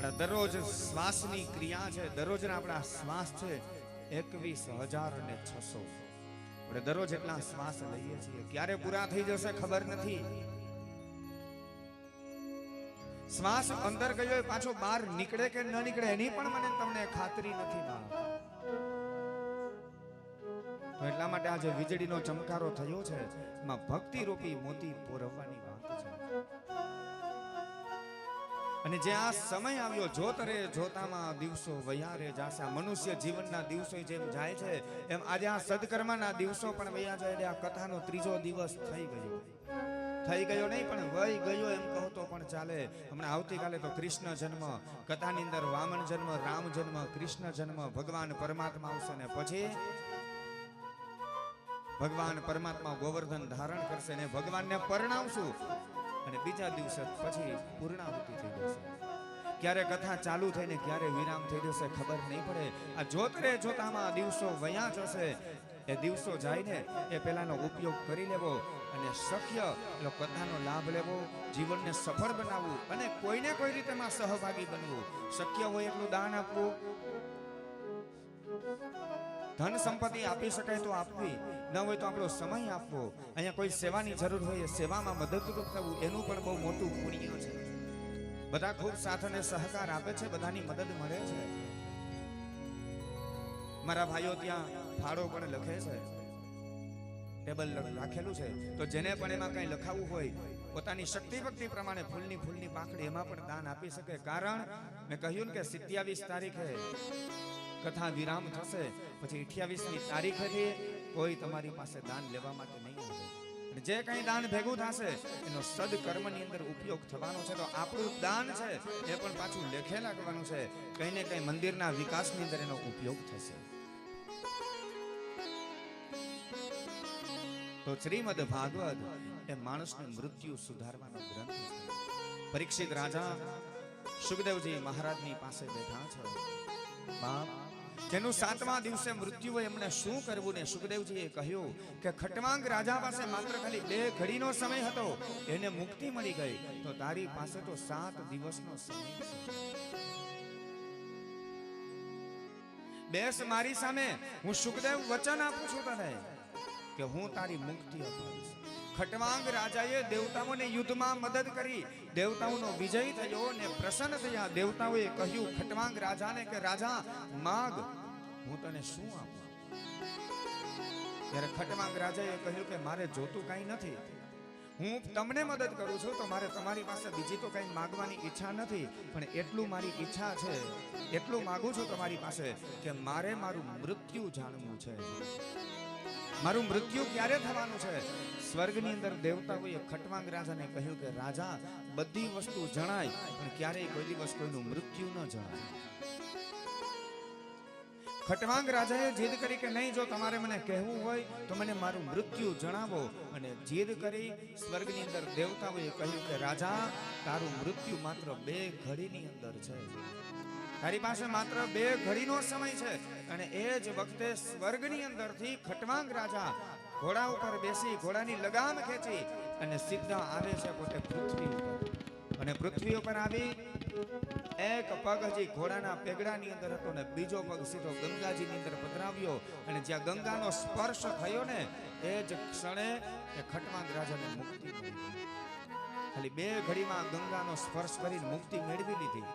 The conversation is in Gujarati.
આપણા દરરોજ શ્વાસની ક્રિયા છે, દરરોજના આપણા શ્વાસ છે, એકવીસ હજાર ને છસો. આપણે દરરોજ એટલા શ્વાસ લઈએ છીએ. ક્યારે પૂરા થઈ જશે ખબર નથી. શ્વાસ અંદર ગયો પાછો બહાર નીકળે કે ન નીકળે, એની પણ મને તમને ખાતરી નથી તો એટલા માટે આજે વીજળીનો ચમકારો થયો છે. એમાં ભક્તિ રૂપી મોતી પોરવવાની વાત છે. અને જે આ સમય આવ્યો, જોતરે જોતામાં દિવસો વયા રે જાશે મનુષ્ય જીવનના દિવસો જેમ જાય છે, એમ આજે આ સદકર્માના દિવસો પણ વયા જાય આ કથાનો ત્રીજો દિવસ થઈ ગયો. થઈ ગયો નહીં, પણ વહી ગયો એમ કહો તો પણ ચાલે. હમણાં આવતીકાલે તો કૃષ્ણ જન્મ, કથાની અંદર વામન જન્મ, રામ જન્મ, કૃષ્ણ જન્મ, ભગવાન પરમાત્મા આવશે ને પછી ભગવાન પરમાત્મા ગોવર્ધન ધારણ કરશે ને ભગવાનને પરણાવશું. અને બીજા દિવસે પછી પૂર્ણાહુતિ થઈ જશે. ક્યારે કથા ચાલુ થઈને ક્યારે વિરામ થઈ જશે ખબર નહીં પડે. આ જોતરે જોતામાં દિવસો વયા જશે. એ દિવસો જાયને એ પહેલાનો ઉપયોગ કરી લેવો અને શક્ય એટલે કથાનો લાભ લેવો, જીવનને સફળ બનાવવું અને કોઈને કોઈ રીતે સહભાગી બનવું. શક્ય હોય એટલું દાન આપવું. ધન સંપત્તિ આપી શકાય તો આપવી. ન હોય તો આપણો સમય આપવો. અહીંયા કોઈ સેવાની જરૂર હોય સેવામાં મદદરૂપ થવું, એનું પણ બહુ મોટું પુણ્ય છે. બધા ખૂબ સાથ અને સહકાર આપે છે, બધાની મદદ મળે છે. મારા ભાઈઓ ત્યાં ફાળો પણ લખે છે. ટેબલ રાખેલું છે. તો જેને પણ એમાં કંઈ લખાવવું હોય, પોતાની શક્તિ ભક્તિ પ્રમાણે ફૂલની ફૂલની પાંખડી એમાં પણ દાન આપી શકે. કારણ, મેં કહ્યું કે સિત્યાવીસ તારીખે કથા વિરામ થશે, પછી અઠ્યાવીસની તારીખેથી કોઈ તમારી પાસે દાન લેવા માટે નહીં આવે. જે કંઈ દાન ભેગું થશે, એનો સદકર્મની અંદર ઉપયોગ થવાનો છે. તો આપણું દાન છે, એ પણ પાછું લેખે લાગવાનું છે. કંઈ ને કંઈ મંદિરના વિકાસની અંદર એનો ઉપયોગ થશે. તો શ્રીમદ ભાગવત એ માણસને મૃત્યુ સુધારવાનો ગ્રંથ પરીક્ષિત રાજા સુખદેવજી મહારાજની પાસે બેઠા છે. બાપ, જેનું સાતમા દિવસે મૃત્યુ હોય એમને શું કરવું ને સુખદેવજીએ કહ્યું કે ખટમાંગ રાજા પાસે માત્ર ખાલી બે ઘડીનો સમય હતો, એને મુક્તિ મળી ગઈ. તો તારી પાસે તો સાત દિવસનો સમય છે. બેસ મારી સામે, હું સુખદેવ વચન આપું છું તને. કે હું તારી મુક્તિ અપાવીશ. ખટવાંગ રાજાએ દેવતાઓને યુદ્ધમાં મદદ કરી. દેવતાઓનો વિજય થયો ને પ્રસન્ન થયા. દેવતાઓએ કહ્યું, ખટવાંગ રાજાને કે, રાજા, માગ, હું તને શું આપું? ત્યારે ખટવાંગ રાજાએ કહ્યું કે, મારે જોતું કાંઈ નથી. હું તમને મદદ કરું છું, તો મારે તમારી પાસે બીજી તો કંઈ માગવાની ઈચ્છા નથી. પણ એટલું મારી ઈચ્છા છે, એટલું માગું છું તમારી પાસે કે મારે મારું મૃત્યુ જાણવું છે. મારું મૃત્યુ ક્યારે થવાનું છે? સ્વર્ગની અંદર દેવતાઓએ ખટવાંગ રાજાને કહ્યું કે, રાજા, બધી વસ્તુ જણાય, પણ ક્યારેય કોઈ દિવસ કોઈનું મૃત્યુ ન જણાય. ખટવાંગ રાજાએ જીદ કરી કે, નહીં, જો તમારે મને કહેવું હોય, તો મને મારું મૃત્યુ જણાવો. અને જીદ કરી સ્વર્ગની અંદર દેવતાઓએ કહ્યું કે, રાજા, તારું મૃત્યુ માત્ર બે ઘડીની અંદર છે. તારી પાસે માત્ર બે ઘડીનો સમય છે અને એ જ વખતે સ્વર્ગની અંદરથી ખટવાંગ રાજા ઘોડા ઉપર બેસી ઘોડાની લગામ ખેંચી અને સીધા આવે છે પોતે પૃથ્વી ઉપર. અને પૃથ્વી ઉપર આવી એક પગ હજી ઘોડાના પેગડાની અંદર હતો ને બીજો પગ સીધો ગંગાજીની અંદર પધરાવ્યો અને જ્યાં ગંગાનો સ્પર્શ થયો ને એ જ ક્ષણે એ ખટવાંગ રાજાને મુક્તિ ખાલી બે ઘડીમાં ગંગાનો સ્પર્શ કરીને મુક્તિ મેળવી લીધી.